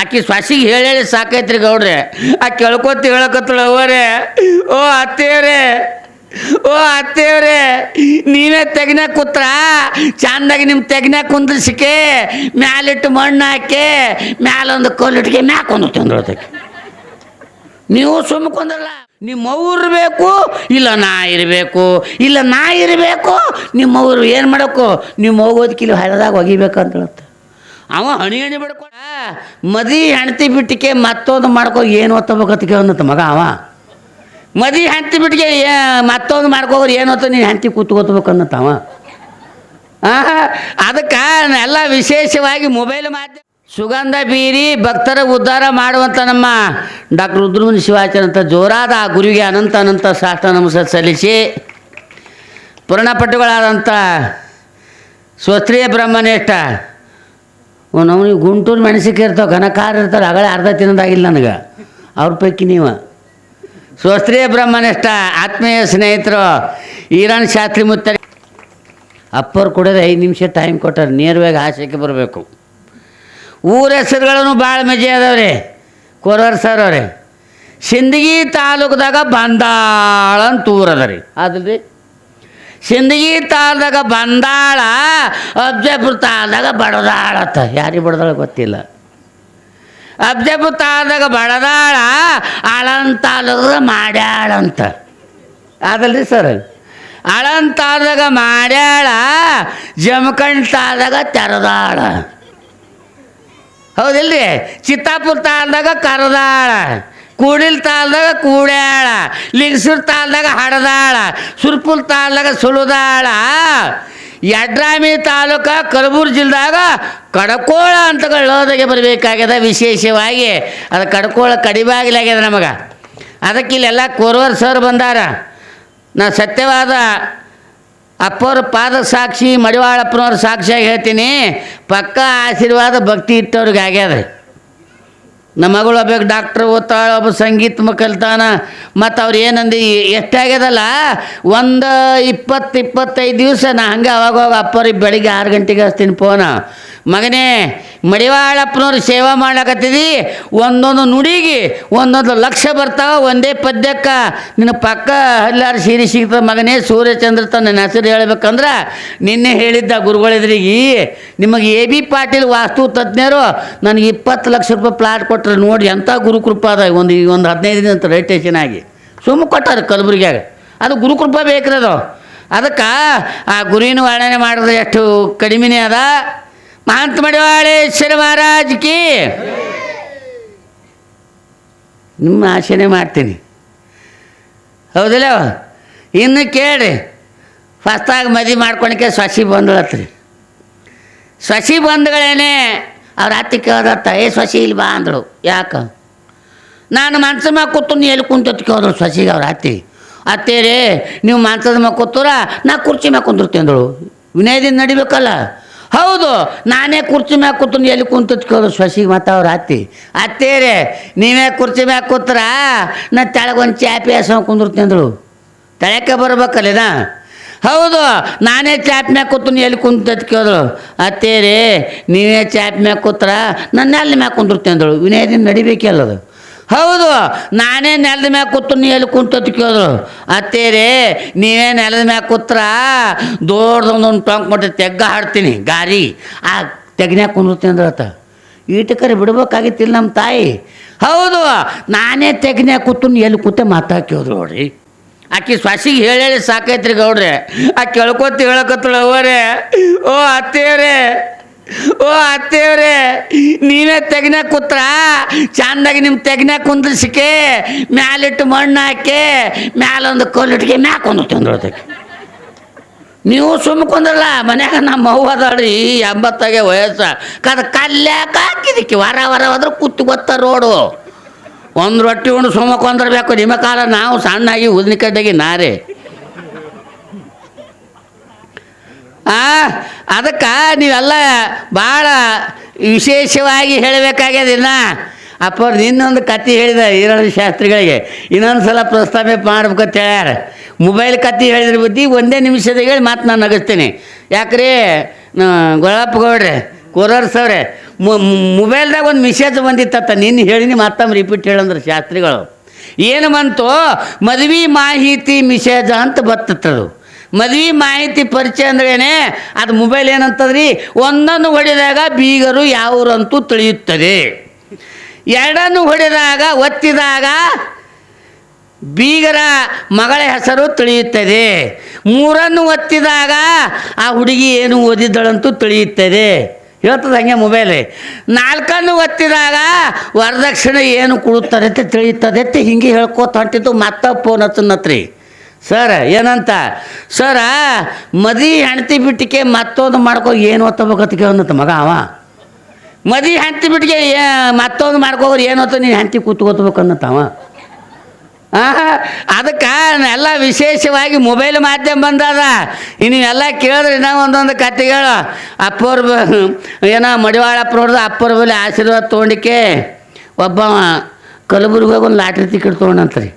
ಆಕಿ ಸ್ವಾಸಿಗೆ ಹೇಳಿ ಸಾಕೈತ್ರಿ ಗೌಡ್ರೆ. ಆ ಕೇಳ್ಕೊತ ಹೇಳಕತ್ತಳ ಅವರೇ ಓ ಅತ್ತೇವ್ರೆ ಓ ಅತ್ತೇವ್ರೆ ನೀನೇ ತೆಗ್ನ ಕೂತ್ರ. ಚಂದಾಗಿ ನಿಮ್ಮ ತೆಗ್ನ ಕುಂದ್ರಿಸಿಕೆ, ಮ್ಯಾಲಿಟ್ಟು ಮಣ್ಣು ಹಾಕಿ, ಮ್ಯಾಲೊಂದು ಕಲ್ಲಿಟ್ಟಿಗೆ ಮ್ಯಾಕೊಂದು ಒಂದು ತಿಂದ್ರತಕ್ಕೆ ನೀವು ಸುಮ್ಮ ಕುಂದ್ರಲ್ಲ. ನಿಮ್ಮ ಅವ್ರು ಬೇಕು, ಇಲ್ಲ ನಾ ಇರಬೇಕು, ಇಲ್ಲ ನಾ ಇರಬೇಕು, ನಿಮ್ಮ ಅವ್ರು ಏನು ಮಾಡಬೇಕು ನಿಮ್ಮ ಹೋಗೋದಕ್ಕೆ ಇಲ್ಲಿ ಹಳದಾಗ ಒಗಿಬೇಕಂತ ಹೇಳುತ್ತೆ ಅವ ಹಣಿ ಹಣಿ ಬಿಡ್ಕೊ ಮದಿ ಹೆಂಡ್ತಿ ಬಿಟ್ಟಿಗೆ ಮತ್ತೊಂದು ಮಾಡ್ಕೋ ಏನು ಓದ್ತಬೇಕಂತ ಅನ್ನತ್ತ ಮಗ ಅವ? ಮದಿ ಹೆಂಡ್ತಿ ಬಿಟ್ಟಿಗೆ ಮತ್ತೊಂದು ಮಾಡ್ಕೋಗ್ರಿ ಏನು ಓದ್ತ ನೀನು ಹೆಂಡ್ತಿ ಕೂತ್ಕೋತಬೇಕನ್ನತ್ತ ಅವ? ಅದಕ್ಕೆ ಎಲ್ಲ ವಿಶೇಷವಾಗಿ ಮೊಬೈಲ್ ಮಾಧ್ಯಮ ಸುಗಂಧ, ಬೀರಿ, ಭಕ್ತರ ಉದ್ಧಾರ ಮಾಡುವಂಥ ನಮ್ಮ ಡಾಕ್ಟರ್ ರುದ್ರಮುನಿ ಶಿವಾಚಾರ್ಯ ಅಂತ ಜೋರಾದ ಆ ಗುರುವಿಗೆ ಅನಂತ ಅನಂತ ಸಾಷ್ಟ ನಮಸ್ಕಾರ ಸಲ್ಲಿಸಿ. ಪುರಾಣಪಟ್ಟುಗಳಾದಂಥ ಸ್ವಸ್ತ್ರೀಯ ಬ್ರಹ್ಮನೇಷ್ಟ ನಮಗೆ ಗುಂಟೂರು ಮೆಣಸಿಕೆ ಇರ್ತಾವೆ, ಘನಕಾರ ಇರ್ತಾರೆ ಅಗಳ ಅರ್ಧ ತಿನ್ನೋದಾಗಿಲ್ಲ ನನಗೆ. ಅವ್ರ ಪೈಕಿ ನೀವು. ಸ್ವಸ್ತ್ರೀಯ ಬ್ರಹ್ಮನಿಷ್ಠ, ಆತ್ಮೀಯ ಸ್ನೇಹಿತರು, ಈರಾನ್ ಶಾಸ್ತ್ರಿ ಮುತ್ತರಿ ಅಪ್ಪರು ಕೊಡೋದು ಐದು ನಿಮಿಷ ಟೈಮ್ ಕೊಟ್ಟಾರೆ, ನೇರವಾಗಿ ಆಸೆಗೆ ಬರಬೇಕು. ಊರ ಹೆಸರುಗಳನ್ನು ಭಾಳ ಮಜೆ ಅದಾವ್ರಿ, ಕೊರವರ್ ಸರ್ ಅವ್ರಿ. ಸಿಂದಗಿ ತಾಲೂಕದಾಗ ಬಂದಾಳ ಅಂತ ಊರು ರೀ. ಅದಲ್ರಿ ಸಿಂದಗಿ ತಾಳದಾಗ ಬಂದಾಳ ಅಬ್ಜಪುರ ತಾಲ್ದಾಗ ಬಡದಾಳ ಅಂತ. ಯಾರಿಗೆ ಬಡದಾಳ ಗೊತ್ತಿಲ್ಲ. ಅಬ್ಜೆಪು ತಾಳದಾಗ ಬಡದಾಳ ಅಳಂತಾಲದ ಮಾಡ್ಯಾಳಂತ ಅದಲ್ರಿ ಸರ್? ಅಳಂತಾದಾಗ ಮಾಡ್ಯಾಳ ತಾಳದಾಗ ತೆರದಾಳ. ಹೌದಿಲ್ರಿ? ಚಿತ್ತಾಪುರ ತಾಳದಾಗ ಕರದಾಳ. ಕೂಡಿಲ್ ತಾಲ್ದಾಗ ಕೂಡ್ಯಾಳ, ಲಿಂಗಸೂರ್ ತಾಲ್ದಾಗ ಹಡದಾಳ, ಸುರ್ಪುಲ್ ತಾಲ್ದಾಗ ಸುಳುದಾಳ ಯಡ್ರಾಮಿ ತಾಲೂಕ ಕಲಬುರ್ಗಿ ಜಿಲ್ದಾಗ ಕಡಕೋಳ ಅಂತ ಹೇಳೋದಾಗೆ ಬರಬೇಕಾಗ್ಯದ ವಿಶೇಷವಾಗಿ. ಅದು ಕಡ್ಕೋಳ ಕಡಿಬಾಗಿಲಾಗ್ಯದ ನಮಗೆ. ಅದಕ್ಕೆ ಇಲ್ಲೆಲ್ಲ ಕೋರ್ವರ್ ಸರ್ ಬಂದಾರ. ನಾ ಸತ್ಯವಾದ ಅಪ್ಪವ್ರ ಪಾದ ಸಾಕ್ಷಿ, ಮಡಿವಾಳಪ್ಪನವ್ರ ಸಾಕ್ಷಿಯಾಗಿ ಹೇಳ್ತೀನಿ. ಪಕ್ಕ ಆಶೀರ್ವಾದ ಭಕ್ತಿ ಇಟ್ಟವ್ರಿಗೆ ಆಗ್ಯದ ನಮ್ಮ ಮಗಳು ಒಬ್ಬ ಡಾಕ್ಟ್ರ್ ಓದ್ತಾಳ, ಒಬ್ಬ ಸಂಗೀತ ಕಲ್ತಾನ, ಮತ್ತು ಅವ್ರು ಏನಂದು ಎಷ್ಟಾಗ್ಯದಲ್ಲ ಒಂದು ಇಪ್ಪತ್ತು ಇಪ್ಪತ್ತೈದು ದಿವಸ ನಾ ಹಂಗೆ ಅವಾಗ ಅಪ್ಪವ್ರಿಗೆ ಬೆಳಿಗ್ಗೆ ಆರು ಗಂಟೆಗೆ ಹಚ್ತೀನಿ ಫೋನ ಮಗನೇ, ಮಡಿವಾಳಪ್ಪನವ್ರು ಸೇವಾ ಮಾಡ್ಲಕತ್ತಿದಿ, ಒಂದೊಂದು ನುಡಿಗೆ ಒಂದೊಂದು ಲಕ್ಷ ಬರ್ತಾವ, ಒಂದೇ ಪದ್ಯಕ್ಕೆ. ನಿನ್ನ ಪಕ್ಕ ಹಲ್ಲಾರು ಸೀರೆ ಸಿಗ್ತದೆ ಮಗನೇ, ಸೂರ್ಯಚಂದ್ರ ತನ್ನ ಹೆಸರು ಹೇಳ್ಬೇಕಂದ್ರೆ, ನಿನ್ನೆ ಹೇಳಿದ್ದ ಗುರುಗಳಿದ್ರಿಗೆ, ನಿಮಗೆ ಎ ಬಿ ಪಾಟೀಲ್ ವಾಸ್ತು ತಜ್ಞರು ನನಗೆ ಇಪ್ಪತ್ತು ಲಕ್ಷ ರೂಪಾಯಿ ಪ್ಲಾಟ್ ಕೊಟ್ಟರೆ ನೋಡಿ ಎಂಥ ಗುರುಕೃಪ ಅದ ಒಂದು ಒಂದು ಹದಿನೈದು ದಿನ ಅಂತ ರೈಟೇಷನ್ ಆಗಿ. ಸುಮ್ಮ ಕೊಟ್ಟಾರೆ ಕಲಬುರಗಿಯಾಗ. ಅದು ಗುರುಕೃಪ ಬೇಕ್ರಿ ಅದು. ಅದಕ್ಕೆ ಆ ಗುರುವಿನ ವರ್ಣನೆ ಮಾಡಿದ್ರೆ ಎಷ್ಟು ಕಡಿಮೆನೇ ಅದ. ಮಹಂತ ಮಡಿವಾಳೇಶ್ವರ ಮಹಾರಾಜ್ ಕಿ. ನಿಮ್ಮ ಆಶೆನೇ ಮಾಡ್ತೀನಿ. ಹೌದಿಲ್ಲ? ಇನ್ನು ಕೇಳಿ ಫಸ್ಟಾಗಿ ಮದುವೆ ಮಾಡ್ಕೊಳಕ್ಕೆ ಸೊಸಿ ಬಂದಳತ್ರಿ. ಸೊಸಿ ಬಂದಗಳೇನೆ ಅವ್ರ ಅತ್ತಿ ಕೇಳ್ದತ್ತ ಏ ಸೊಸಿ, ಇಲ್ಲಿ ಬಾ ಅಂದಳು. ಯಾಕೆ? ನಾನು ಮನ್ಸದ ಮ್ಯಾಗ ಕೂತು ಎಲ್ಲಿ ಕುಂತತ್ ಕೇಳಿದ್ರು ಸೊಸಿಗೆ ಅವ್ರ ಅತ್ತಿ ಅತ್ತೇರಿ ನೀವು ಮನ್ಸದ ಮ್ಯಾಗ ಕೂತೂರ ನಾ ಕುರ್ಚಿ ಮ್ಯಾಗ ಕುಂದಿರ್ತೀನಿ ಅಂದಳು. ವಿನಯದಿಂದ ನಡಿಬೇಕಲ್ಲ. ಹೌದು, ನಾನೇ ಕುರ್ಚಿ ಮ್ಯಾಗ ಕೂತು ಎಲ್ಲಿ ಕುಂತತ್ ಕೇಳಿದ್ರು ಸೊಸಿಗೆ ಮತ್ತು ಅವ್ರ ಅತ್ತಿ. ಅತ್ತೇರಿ ನೀವೇ ಕುರ್ಚಿ ಮ್ಯಾಗ ಕೂತ್ರ, ನಾ ತೆಳಗೊಂದು ಚಾಪಿ ಹಾಸ್ಕೊಂಡು ಕುಂದಿರ್ತೀನಿ ಅಂದಳು. ತಳಕ್ಕೆ ಬರ್ಬೇಕಲ್ಲ ಹೌದು, ನಾನೇ ಚಾಪ್ ಮ್ಯಾಗ ಕೂತು ಎಲ್ಲಿ ಕುಂತತ್ ಕೇಳಿದ್ರು ಅತ್ತೇರಿ ನೀವೇ ಚಾಪ್ ಮ್ಯಾಗ ಕೂತ್ರ ನನ್ನ ಅಲ್ಲಿ ಮ್ಯಾಗ ಕುಂದಿರ್ತೀನಿ ವಿನಯದಿಂದ ನಡಿಬೇಕಲ್ಲ ಅದು. ಹೌದು, ನಾನೇ ನೆಲದ ಮ್ಯಾಗ ಕೂತು ನೀ ಎಲ್ಲಿ ಕುಂತತ್ ಕೇಳಿದ್ರು. ಅತ್ತೇರಿ ನೀವೇ ನೆಲದ ಮ್ಯಾಗ ಕೂತ್ರ ದೊಡ್ಡದೊಂದೊಂದು ಟೊಂಕ್ ಮಟ್ಟ ತೆಗ್ಗ ಹಾಡ್ತೀನಿ, ಗಾರಿ. ಆ ತೆಗ್ನ್ಯಾಗ ಕುಂದಿರ್ತೀನಿ ಅಂದ್ರತ್ತ ಈಟಕರೆ ಬಿಡ್ಬೇಕಾಗಿತ್ತಿಲ್ಲ ನಮ್ಮ ತಾಯಿ. ಹೌದು, ನಾನೇ ತೆಗ್ನ್ಯಾಗ ಕೂತು ನೀ ಎಲ್ಲಿ ಕೂತೆ ಮಾತಾಕಿದ್ರು ನೋಡ್ರಿ. ಆಕಿ ಸ್ವಾಸಿಗೆ ಹೇಳಿ ಸಾಕೈತ್ರಿ ಗೌಡ್ರೆ. ಆ ಕೇಳ್ಕೊತ ಹೇಳಕತ್ತಳ ಅವರೇ ಓ ಅತ್ತೇವ್ರೆ ಓ ಅತ್ತೇವ್ರೆ ನೀವೇ ತೆಗ್ನ ಕೂತ್ರ? ಚಂದಾಗಿ ನಿಮ್ಮ ತೆಗ್ನ ಕುಂದ್ರಿಸಿಕೆ, ಮ್ಯಾಲಿಟ್ಟು ಮಣ್ಣು ಹಾಕಿ, ಮ್ಯಾಲೊಂದು ಕಲ್ಲಿಟ್ಟಿಗೆ ಮ್ಯಾಕೊಂದು ಒಂದು ತಂದ್ರತಕ್ಕೆ ನೀವು ಸುಮ್ಮ ಕುಂದ್ರಲ್ಲ, ಮನ್ಯಾಗ ನಮ್ಮ ಅವ್ವ ಅದಾಳ್ರಿ ಎಂಬತ್ತಾಗೆ ವಯಸ್ಸು. ಕದ ಕಲ್ಯಾಕ ಹಾಕಿದಕ್ಕೆ ವಾರ ವರ ಹೋದ್ರೆ ಕೂತು ಗೊತ್ತ ರೋಡು. ಒಂದು ರೊಟ್ಟಿ ಉಂಡು ಸುಮ್ಮ ಕೊಂದಿರ್ಬೇಕು, ನಿಮ್ಮ ಕಾಲ ನಾವು ಸಣ್ಣಾಗಿ ಉದ್ನಿಕಡ್ಡೆಗೆ ನಾರೇ. ಆ, ಅದಕ್ಕೆ ನೀವೆಲ್ಲ ಭಾಳ ವಿಶೇಷವಾಗಿ ಹೇಳಬೇಕಾಗ್ಯದಿಲ್ಲ ಅಪ್ಪವ್ರು ಇನ್ನೊಂದು ಕತೆ ಹೇಳಿದ ಈರಣ್ಣ ಶಾಸ್ತ್ರಿಗಳಿಗೆ. ಇನ್ನೊಂದು ಸಲ ಪ್ರಸ್ತಾಪ ಮಾಡ್ಬೇಕಂತ ಹೇಳ್ಯಾರ. ಮೊಬೈಲ್ ಕತೆ ಹೇಳಿದ್ರ ಬುದ್ಧಿ ಒಂದೇ ನಿಮಿಷದಾಗ ಹೇಳಿ ಮಾತು ನಾನು ನಗಿಸ್ತೀನಿ. ಯಾಕ್ರಿ? ಗೊಳಪ್ಪ ಗೌಡ್ರೆ ಕೋರರ್ ಸವ್ರೆ ಮೊಬೈಲ್ದಾಗ ಒಂದು ಮೆಸೇಜ್ ಬಂದಿತ್ತತ್ತ ನಿನ್ನ ಹೇಳಿನಿ ಮತ್ತೊಮ್ಮೆ ರಿಪೀಟ್ ಹೇಳಂದ್ರೆ ಶಾಸ್ತ್ರಿಗಳು. ಏನು ಬಂತು? ಮದುವೆ ಮಾಹಿತಿ ಮೆಸೇಜ್ ಅಂತ ಬರ್ತತ್ತದು ಮದ್ವೆ ಮಾಹಿತಿ ಪರಿಚಯ ಅಂದ್ರೇನೆ ಅದು ಮೊಬೈಲ್ ಏನಂತದ್ರಿ? ಒಂದನ್ನು ಹೊಡೆದಾಗ ಬೀಗರು ಯಾವರಂತೂ ತಿಳಿಯುತ್ತದೆ. ಎರಡನ್ನು ಹೊಡೆದಾಗ, ಒತ್ತಿದಾಗ ಬೀಗರ ಮಗಳ ಹೆಸರು ತಿಳಿಯುತ್ತದೆ. ಮೂರನ್ನು ಒತ್ತಿದಾಗ ಆ ಹುಡುಗಿ ಏನು ಓದಿದ್ದಳಂತೂ ತಿಳಿಯುತ್ತದೆ. ಹೇಳ್ತದೆ ಹಂಗೆ ಮೊಬೈಲ್ ನಾಲ್ಕನ್ನು ಒತ್ತಿದಾಗ ವರದಕ್ಷಿಣೆ ಏನು ಕೊಡುತ್ತದೆ ತಿಳಿಯುತ್ತದೆ ಹಿಂಗೆ ಹೇಳ್ಕೋತ ಹೊಂಟಿದ್ದು, ಮತ್ತೆ ಫೋನ್ ಹಚ್ಚನತ್ರಿ. ಸರ್, ಏನಂತ? ಸರ, ಮದಿ ಹೆಂಡ್ತಿ ಬಿಟ್ಟಿಗೆ ಮತ್ತೊಂದು ಮಾಡ್ಕೋ, ಏನು ಓದ್ತಬೇಕಂತ ಅನ್ನತ್ತ ಮಗ ಅವ? ಮದಿ ಹೆಂಡ್ತಿ ಬಿಟ್ಟಿಗೆ ಮತ್ತೊಂದು ಮಾಡ್ಕೋಗ್ರಿ ಏನು ಓದ್ತ ನೀನು ಹೆಂಡ್ತಿ ಕೂತ್ಕೋತ್ಬೇಕು ಅನ್ನತ್ತವ ಅದಕ್ಕೆ ಎಲ್ಲ ವಿಶೇಷವಾಗಿ ಮೊಬೈಲ್ ಮಾಧ್ಯಮ ಬಂದದ. ಎಲ್ಲ ಕೇಳಿದ್ರೆ ಇನ್ನೂ ಒಂದೊಂದು ಕತೆಗಳು ಅಪ್ಪವ್ರ ಏನೋ ಮಡಿವಾಳಪ್ಪನವ್ರದ್ದು ಅಪ್ಪರ ಬಲಿ ಆಶೀರ್ವಾದ ತೊಗೊಂಡಿಕ್ಕೆ ಒಬ್ಬ ಕಲಬುರ್ಗಿ ಒಂದು ಲಾಟ್ರಿ ಟಿಕೆಟ್ ತೊಗೊಂಡಂತ್ರಿ.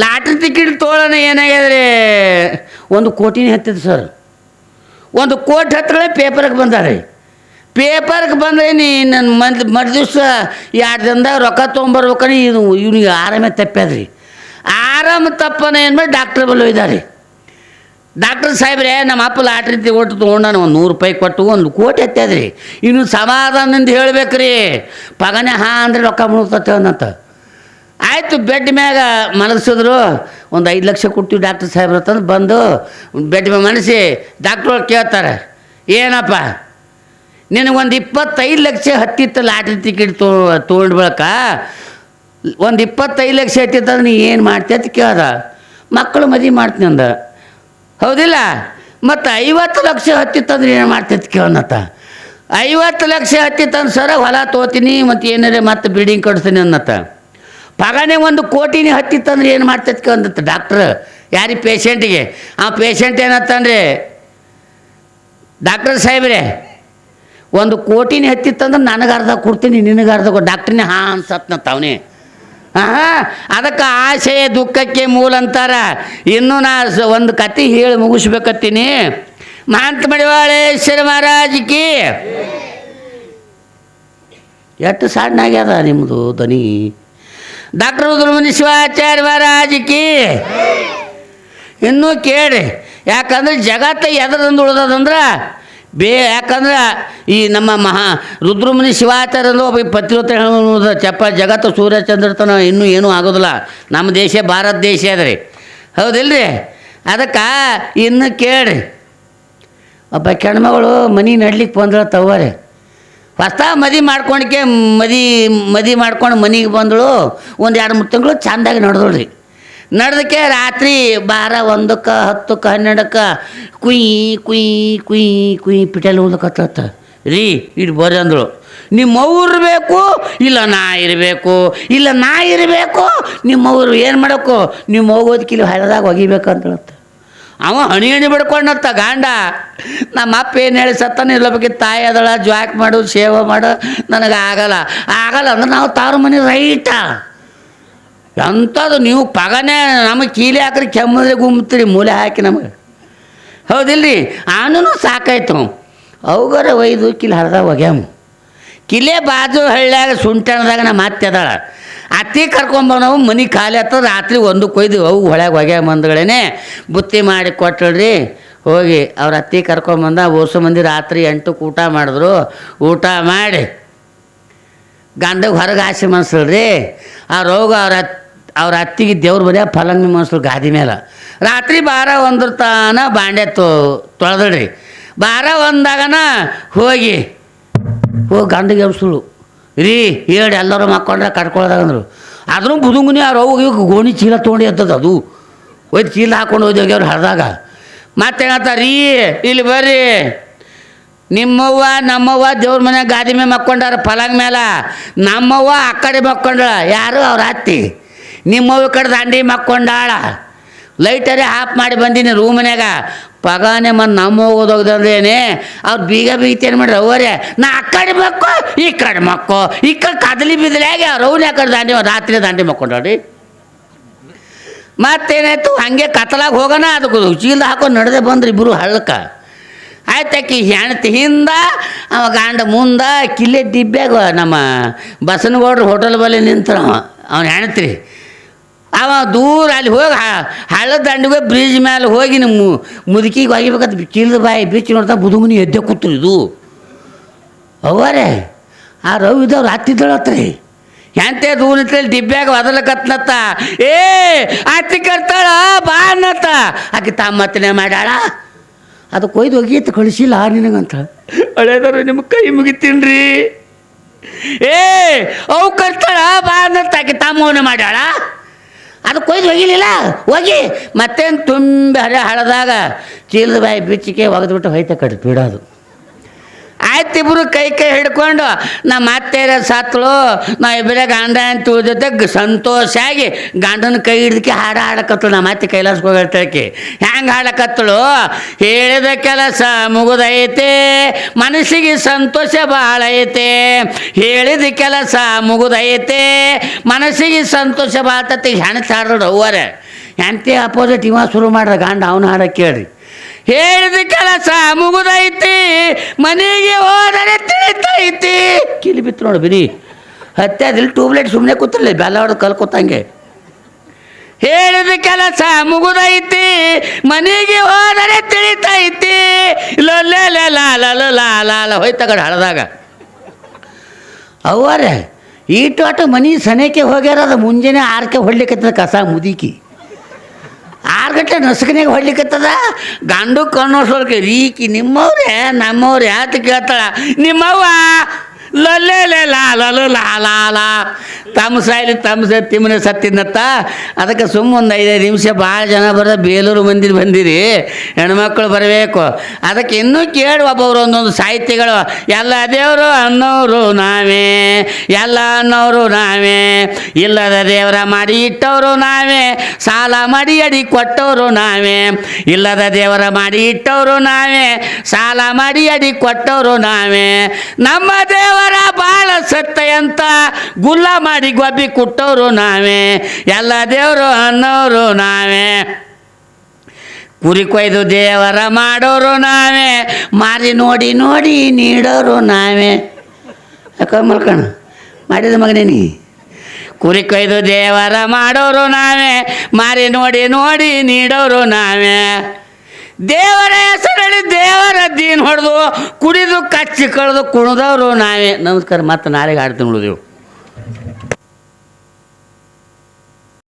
ಲಾಟ್ರಿ ಟಿಕೆಟ್ ತೊಗೊಳ್ಳೋಣ ಏನಾಗ್ಯದ್ರಿ? ಒಂದು ಕೋಟಿನ ಹತ್ತಿದ ಸರ್ ಒಂದು ಕೋಟಿ ಹತ್ತಗಳೇ ಪೇಪರ್ಗೆ ಬಂದಾರೆ ಪೇಪರ್ಗೆ ಬಂದ್ರೆ ನೀ ನನ್ನ ಮನ್ ಮರು ದಿವಸ ಎರಡು ದಿನದಾಗ ರೊಕ್ಕ ತೊಗೊಂಬರ್ಬೇಕಂದ್ರೆ ಇದು ಇವ್ನಿಗೆ ಆರಾಮೇ ತಪ್ಪ್ಯಾದ್ರಿ. ಆರಾಮ ತಪ್ಪನ ಏನು ಮಾಡಿ ಡಾಕ್ಟ್ರ್ ಬಲ್ಲಿ ಒಯ್ದಾರೆ ಡಾಕ್ಟರ್ ಸಾಹೇಬ್ರೆ, ನಮ್ಮ ಅಪ್ಪ ಲಾಟ್ರಿ ಒಟ್ಟು ತೊಗೊಂಡಾನ ಒಂದು ನೂರು ರೂಪಾಯಿ ಕೊಟ್ಟು ಒಂದು ಕೋಟಿ ಎತ್ತದ್ರಿ ಇನ್ನು ಸಮಾಧಾನದಿಂದ ಹೇಳ್ಬೇಕ್ರಿ. ಪಗನೆ ಹಾ ಅಂದರೆ ರೊಕ್ಕ ಮುಳುಗ್ತತೆ ಅನ್ನಂತ. ಆಯಿತು ಬೆಡ್ ಮ್ಯಾಗ ಮಲಗಿಸಿದ್ರು. ಒಂದು ಐದು ಲಕ್ಷ ಕೊಡ್ತೀವಿ ಡಾಕ್ಟರ್ ಸಾಹೇಬ್ರ ತಂದು ಬಂದು ಬೆಡ್ ಮ್ಯಾಗ ಮನಸಿ ಡಾಕ್ಟ್ರು ಕೇಳ್ತಾರೆ, ಏನಪ್ಪ? ನಿನಗೊಂದು ಇಪ್ಪತ್ತೈದು ಲಕ್ಷ ಹತ್ತಿತ್ತು ಲಾಟ್ರಿ ಟಿಕೆಟ್ ತೊ, ತೊಗೊಂಡು ಬಳಕ ಒಂದು ಇಪ್ಪತ್ತೈದು ಲಕ್ಷ ಹತ್ತಿತ್ತಂದ್ರೆ ನೀ ಏನು ಮಾಡ್ತೀಯ ಅಂತ ಕೇಳ್ದ. ಮಕ್ಕಳು ಮದುವೆ ಮಾಡ್ತೀನಿ ಅಂದ. ಹೌದಿಲ್ಲ? ಮತ್ತು ಐವತ್ತು ಲಕ್ಷ ಹತ್ತಿತ್ತಂದ್ರೆ ಏನು ಮಾಡ್ತೈತಿ ಅಂತ ಐವತ್ತು ಲಕ್ಷ ಹತ್ತಿತ್ತಂದ್ರೆ ಸರ ಹೊಲ ತೋತೀನಿ ಮತ್ತು ಏನಾರೇ ಮತ್ತೆ ಬಿಲ್ಡಿಂಗ್ ಕಟ್ತೀನಿ ಅನ್ನತ್ತ. ಪಗಾನೆ ಒಂದು ಕೋಟಿನೇ ಹತ್ತಿತ್ತಂದ್ರೆ ಏನು ಮಾಡ್ತೈತೆ ಕೇಳಂದತ್ತ ಡಾಕ್ಟ್ರ್ ಯಾರಿಗೆ ಪೇಷಂಟಿಗೆ ಆ ಪೇಷಂಟ್ ಏನತ್ತಂದ್ರೆ ಡಾಕ್ಟರ್ ಸಾಹೇಬ್ರೆ, ಒಂದು ಕೋಟಿನೇ ಹತ್ತಿತ್ತಂದ್ರೆ ನನಗೆ ಅರ್ಧ ಕೊಡ್ತೀನಿ, ನಿನಗೆ ಅರ್ಧ ಡಾಕ್ಟ್ರನೇ ಹಾಂ ಅನ್ಸತ್ನತ್ತ ಅವನೇ. ಹಾಂ ಅದಕ್ಕೆ ಆಸೆ, ದುಃಖಕ್ಕೆ ಮೂಲ ಅಂತಾರ. ಇನ್ನೂ ನಾ ಒಂದು ಕತೆ ಹೇಳಿ ಮುಗಿಸ್ಬೇಕತ್ತೀನಿ. ಮಹಾಂತ ಮಡಿವಾಳೇಶ್ವರ ಮಹಾರಾಜಕಿ ಎಷ್ಟು ಸಣ್ಣಾಗ್ಯದ ನಿಮ್ಮದು ಧ್ವನಿ? ಡಾಕ್ಟರ್ ರುದ್ರಮುನಿ ಶಿವಾಚಾರ್ಯ ಮಹಾರಾಜಕಿ ಇನ್ನೂ ಕೇಳಿ, ಯಾಕಂದ್ರೆ ಜಗತ್ತ ಎದರಂದು ಉಳ್ದದಂದ್ರೆ ಬೇ, ಯಾಕಂದ್ರೆ ಈ ನಮ್ಮ ಮಹಾ ರುದ್ರಮುನಿ ಅಂದ್ರೆ ಒಬ್ಬ ಪತಿವ್ರತ ಹೇಳೋದು ಚಪ್ಪ, ಜಗತ್ತು ಸೂರ್ಯಚಂದ್ರತನ ಇನ್ನೂ ಏನೂ ಆಗೋದಿಲ್ಲ. ನಮ್ಮ ದೇಶ ಭಾರತ ದೇಶ ಅದ್ರಿ ಹೌದಿಲ್ರಿ? ಅದಕ್ಕೆ ಇನ್ನು ಕೇಳಿ, ಒಬ್ಬ ಕೆಣ್ಮಗಳು ಮನೆ ನಡ್ಲಿಕ್ಕೆ ಬಂದ್ರೆ ತವರೆ ಹೊಸ ಮದಿ ಮಾಡ್ಕೊಂಡಕ್ಕೆ ಮದಿ ಮದಿ ಮಾಡ್ಕೊಂಡು ಮನೆಗೆ ಬಂದಳು. ಒಂದು ಎರಡು ಮೂರು ತಿಂಗಳು ಚಂದಾಗಿ ನಡೆದಳು ನಡೆದಕ್ಕೆ ರಾತ್ರಿ ಬಾರ ಒಂದಕ್ಕೆ, ಹತ್ತಕ್ಕೆ, ಹನ್ನೆರಡಕ್ಕೆ ಕುಯ್ ಕುಯ್ ಕುಯ್ ಕುಯ್ ಪಿಟಲ್ ಹೋಗ್ಲಕ್ಕತ್ತ ರೀ, ಇಡು ಬರ್ರಿ ಅಂದಳು. ನಿಮ್ಮ ಊರು ಬೇಕು, ಇಲ್ಲ ನಾ ಇರಬೇಕು, ಇಲ್ಲ ನಾ ಇರಬೇಕು, ನಿಮ್ಮವ್ರು ಏನು ಮಾಡಬೇಕು ನಿಮ್ಮ ಹೋಗೋದಕ್ಕೆ ಇಲ್ಲಿ ಹಳದಾಗ ಒಗಿಬೇಕು ಅಂತಳತ್ತ ಅವ ಹಣಿ ಹಣಿ ಬಿಡ್ಕೊಂಡತ್ತ ಗಾಂಡ. ನಮ್ಮ ಅಪ್ಪ ಏನು ಹೇಳಿ, ಸತ್ತಾನ ಬಗ್ಗೆ ತಾಯಿ ಅದಳ, ಜ್ವಾಕ್ ಮಾಡು, ಸೇವೆ ಮಾಡು, ನನಗೆ ಆಗಲ್ಲ. ಆಗಲ್ಲ ಅಂದ್ರೆ ನಾವು ತಾರು ಮನೆ ರೈಟ ಎಂಥದ್ದು ನೀವು ಪಗನೆ ನಮಗೆ ಕೀಲಿ ಹಾಕ್ರಿ, ಕೆಮ್ಮದ್ರೆ ಗುಮ್ತೀರಿ, ಮೂಲೆ ಹಾಕಿ ನಮಗೆ. ಹೌದಿಲ್ರಿ? ಆನೂ ಸಾಕಾಯ್ತು. ಅವುಗರ ಒಯ್ದು ಕಿಲಿ ಹರಿದಾಗ ಒಗ್ಯಾಮ. ಕಿಲೆ ಬಾಜು ಹಳ್ಳ್ಯಾಗ ಸುಂಟಣದಾಗ ನಮ್ಮ ಅತ್ತೆ ಅದಾಳ. ಅತ್ತಿ ಕರ್ಕೊಂಬ ನಾವು ಮನೆ ಖಾಲಿ ರಾತ್ರಿ ಒಂದು ಕೊಯ್ದು ಅವು ಹೊಳ್ಯಾಗ ಹೊಗೆ ಬಂದ್ಗಳೇನೆ. ಬುತ್ತಿ ಮಾಡಿ ಕೊಟ್ಟಳ್ರಿ ಹೋಗಿ ಅವ್ರ ಅತ್ತಿ ಕರ್ಕೊಂಬಂದ ಓಸು ಮಂದಿ ರಾತ್ರಿ ಎಂಟಕ್ಕೆ ಊಟ ಮಾಡಿದ್ರು. ಊಟ ಮಾಡಿ ಗಂಡಗೆ ಹೊರಗೆ ಆಸೆ ಮನ್ಸಲ್ರಿ. ಆ ರೋಗ ಅವ್ರ ಅವ್ರ ಅತ್ತಿಗೆ ದೇವ್ರ ಬರೆಯ ಫಲಂಗಿ ಮನ್ಸಲು ಗಾದಿ ಮೇಲೆ ರಾತ್ರಿ ಬಾರ ಒಂದ್ರ ತಾನ ಬಾಂಡೆ ತೊ, ತೊಳೆದಳ್ರಿ. ಬಾರ ಒಂದಾಗನ ಹೋಗಿ ಹೋಗಿ ಗಂಧ ಎಬ್ಸುಳು. ರೀ ಹೇಳಿ ಎಲ್ಲರೂ ಮಕ್ಕೊಂಡ್ರೆ ಕಟ್ಕೊಳ್ದಾಗಂದ್ರು ಆದ್ರೂ ಬುದುಂಗುನಿ ಅವ್ರು ಹೋಗಿ ಗೋಣಿ ಚೀಲ ತೊಗೊಂಡು ಎದ್ದದ ಅದು. ಒಯ್ದು ಚೀಲ ಹಾಕೊಂಡು ಹೋಗಿ ಅವ್ರು ಹರಿದಾಗ. ಮತ್ತೆ ಹೇಳ್ತಾರೆ ರೀ, ಇಲ್ಲಿ ಬರ್ರಿ. ನಿಮ್ಮವ್ವ, ನಮ್ಮವ್ವ ದೇವ್ರ ಮನೆ ಗಾದಿ ಮೇಲೆ ಮಕ್ಕೊಂಡಾರ ಪಲಂಗ್ ಮೇಲೆ ನಮ್ಮವ್ವ ಆ ಕಡೆ ಮಕ್ಕೊಂಡಳ, ಯಾರು ಅವ್ರ ಅತ್ತಿ? ನಿಮ್ಮವ್ವ ಕಡೆ ದಾಂಡಿ ಮಕ್ಕೊಂಡಾಳ. ಲೈಟರೇ ಆಫ್ ಮಾಡಿ ಬಂದೀನಿ ರೂಮನ್ಯಾಗ ಪಗಾನೆ ಮತ್ತು ನಮ್ಮ ಹೋಗೋದೋಗ್ದೇನೆ ಅವ್ರು ಬೀಗ ಬೀಗ್ತೇನು ಮಾಡ್ರಿ ಅವರೇ ನಾ ಆ ಕಡೆ ಮಕ್ಕೋ, ಈ ಕಡೆ ಮಕ್ಕೋ. ಈ ಕಡೆ ಕದಲಿ ಬಿದ್ದಲಾಗೆ ಅವ್ರು ಅವ್ನ ಆ ಕಡೆ ದಾಂಡಿ ರಾತ್ರಿ ದಾಂಡಿ ಮಕ್ಕೊಂಡ್ರಿ ಮತ್ತೇನಾಯ್ತು? ಹಾಗೆ ಕತ್ತಲಾಗ ಹೋಗೋಣ, ಅದಕ್ಕೆ ಚೀಲ ಹಾಕೊಂಡು ನಡೆದೇ ಬಂದ್ರಿ ಇಬ್ಬರು ಹಳ್ಳಕ್ಕೆ. ಆಯ್ತಾಕಿ ಹೆಣ್ತಿ ಹಿಂದ, ಅವ ಗಾಂಡ ಮುಂದೆ, ಕಿಲ್ಲೆ ದಿಬ್ಬ್ಯಾಗ ನಮ್ಮ ಬಸನಗೌಡ್ರು ಹೋಟೆಲ್ ಬಳಿ ನಿಂತರ ಅವನ ಹೆಣ್ತ್ರಿ ಅವ ದೂರ ಅಲ್ಲಿ ಹೋಗಿ ಹಳ್ಳದ ದಂಡಿಗೆ ಬ್ರಿಡ್ಜ್ ಮೇಲೆ ಹೋಗಿ ನಿಮ್ಮ ಮುದುಕಿಗೆ ಒಗಿಬೇಕಂತ ಚೀಲದ ಬಾಯಿ ಬಿಚ್ಚಿ ನೋಡ್ತಾ ಬುದುಮುನಿ ಎದ್ದೆ ಕೂತ್ರು ಇದು. ಅವರೇ ಆ ರವಿದವ್ರು ಹತ್ತಿದ್ದಳತ್ರಿ ಎಂತೆ ದೂರ ನಿಂತಲ್ಲಿ ದಿಬ್ಬ್ಯಾಗ ಒದಲಕತ್ನತ್ತ ಏ ಅತ್ತಿ ಕರ್ತಾಳ ಬಾ ಅನ್ನತ್ತ. ಆಕೆ ತಮ್ಮತ್ತನೆ ಮಾಡ್ಯಾಳ. ಅದು ಕೊಯ್ದು ಒಗೀತು ಕಳಿಸಿಲ್ಲ ನಿನಗಂತ. ಹಳೇದರು ನಿಮ್ಮ ಕೈ ಮುಗಿತೀನ್ರಿ ಏ ಅವು ಕರ್ತಾಳ ಬಾ ಅನ್ನತ್ತ. ಆಕೆ ತಮ್ಮವನ್ನ ಮಾಡ್ಯಾಳ. ಅದು ಕೊಯ್ದು ಒಗಿಲಿಲ್ಲ ಹೋಗಿ ಮತ್ತೇನು ತುಂಬಿ ಹಳೆ ಹಳದಾಗ, ಚೀಲದ ಬಾಯಿ ಬಿಚ್ಚಿಕೆ ಒಗೆದ್ಬಿಟ್ಟು ಹೋಯ್ತ ಕಡೆ ಬಿಡೋದು ಆಯ್ತು ಇಬ್ಬರು ಕೈ ಕೈ ಹಿಡ್ಕೊಂಡು ನಮ್ಮ ಅತ್ತೆ ಸತ್ಳು, ನಾ ಇಬ್ಬರೇ ಗಂಡ ಅಂತ ಜೊತೆ ಸಂತೋಷ ಆಗಿ ಗಂಡನ ಕೈ ಹಿಡ್ದಕ್ಕೆ ಹಾಡ ಹಾಡಕತ್ತಳು ನಮ್ಮ ಅತ್ತೆ ಕೈಲಾಸಕ್ಕೆ ಹೇಳ್ತಾಕೆ ಹೆಂಗೆ ಹಾಡಕತ್ತಳು ಹೇಳಿದ ಕೆಲಸ ಮುಗುದೈತೆ, ಮನಸ್ಸಿಗೆ ಸಂತೋಷ ಭಾಳ ಐತೆ. ಹೇಳಿದ ಕೆಲಸ ಮುಗುದೈತೆ, ಮನಸ್ಸಿಗೆ ಸಂತೋಷ ಭಾಳ ಹೆಣ್ಣು ಹಾಡೋಡು ಅವ್ವರೆ. ಎಂತೆ ಅಪೋಸಿಟ್ ಇವ ಶುರು ಮಾಡ್ರ ಗಂಡ, ಅವನ ಹಾಡ ಕೇಳ್ರಿ. ಹೇಳಿದ ಕೆಲಸ ಮುಗುದೈತಿ, ಮನೆಗೆ ಹೋದರೆ ತಿಳಿತೈತಿ. ಕಿಲಿ ಬಿತ್ತು ನೋಡು ಬಿರಿ ಹತ್ತೆ ಅದಿಲ್ಲಿ ಟ್ಯೂಬ್ಲೈಟ್ ಸುಮ್ಮನೆ ಕೂತಿರ್ಲಿ, ಬೆಲ್ಲ ಹೊಡೆದು ಕಲ್ಕೊತಂಗೆ. ಹೇಳಿದ ಕೆಲಸ ಮುಗುದೈತಿ, ಮನೆಗೆ ಹೋದರೆ ತಿಳಿತೈತಿ. ಲೊಲ್ಲೆ ಲಾಲ ಲಾಲ ಹೋಯ್ತ ಕಡೆ ಹಳದಾಗ. ಅವರೇ ಈ ಆಟ ಮನೆ ಸನೇಕೆ ಹೋಗ್ಯಾರ, ಅದು ಮುಂಜಾನೆ ಆರಕ್ಕೆ ಹೊಡ್ಲಿಕ್ಕೆ ಕಸ ಮುದುಕಿ. ಆರು ಗಂಟೆ ನಸುಕನ್ಯಾಗ ಹೊಡ್ಲಿಕ್ಕತ್ತದ ಗಂಡು ಕಣ್ಣೋಸೋಲ್ಕೆ ರೀಕಿ ನಿಮ್ಮವ್ರೆ ನಮ್ಮವ್ರು ಯಾತ ಕೇಳ್ತಾಳ ನಿಮ್ಮವ್ವ ಲಾಲ ತಮ್ಮ ಸಾಯ್ಲಿ ತಮ್ಮ ಸ, ತಿಮ್ಮನೆ ಸತ್ತಿದ್ನತ್ತ? ಅದಕ್ಕೆ ಸುಮ್ಮ ಒಂದು ಐದೈದು ನಿಮಿಷ ಭಾಳ ಜನ ಬರೋದು ಬೇಲೂರು ಮಂದಿರ ಬಂದಿರಿ. ಹೆಣ್ಮಕ್ಳು ಬರಬೇಕು. ಅದಕ್ಕೆ ಇನ್ನೂ ಕೇಳಿ ಒಬ್ಬೊಬ್ರು ಒಂದೊಂದು ಸಾಹಿತ್ಯಗಳು ಎಲ್ಲ ದೇವರು ಅನ್ನೋರು ನಾವೇ. ಎಲ್ಲ ಅನ್ನೋರು ನಾವೇ. ಇಲ್ಲದ ದೇವರ ಮಾಡಿ ಇಟ್ಟವರು ನಾವೇ. ಸಾಲ ಮಾಡಿ ಅಡಿ ಕೊಟ್ಟವರು ನಾವೇ. ಇಲ್ಲದ ದೇವರ ಮಾಡಿ ಇಟ್ಟವರು ನಾವೇ. ಸಾಲ ಮಾಡಿ ಅಡಿ ಕೊಟ್ಟವರು ನಾವೇ. ನಮ್ಮ ದೇವರ ಬಾಳ ಸತ್ಯ ಅಂತ ಗುಲ್ಲ ಮಾಡಿ ಗೊಬ್ಬಿ ಕೊಟ್ಟವರು ನಾವೇ. ಎಲ್ಲ ದೇವರು ಅನ್ನೋರು ನಾವೇ. ಕುರಿ ಕೊಯ್ದು ದೇವರ ಮಾಡೋರು ನಾವೇ. ಮಾರಿ ನೋಡಿ ನೋಡಿ ನೀಡೋರು ನಾವೇ. ಯಾಕ ಮಲ್ಕಣ? ಮಾಡಿದ ಮಗನೇ ನೀ. ಕುರಿ ಕೊಯ್ದು ದೇವರ ಮಾಡೋರು ನಾವೇ. ಮಾರಿ ನೋಡಿ ನೋಡಿ ನೀಡೋರು ನಾವೇ. ದೇವರ ಹೆಸರಲ್ಲಿ ದೇವರ ದೀನ್ ಹೊಡೆದು ಕುಡಿದು, ಕಚ್ಚಿ ಕಳೆದು ಕುಣಿದವರು ನಾವೇ. ನಮಸ್ಕಾರ, ಮತ್ತೆ ನಾಳೆಗೆ ಆಡ್ತೀನಿ ಉಳಿದೆವು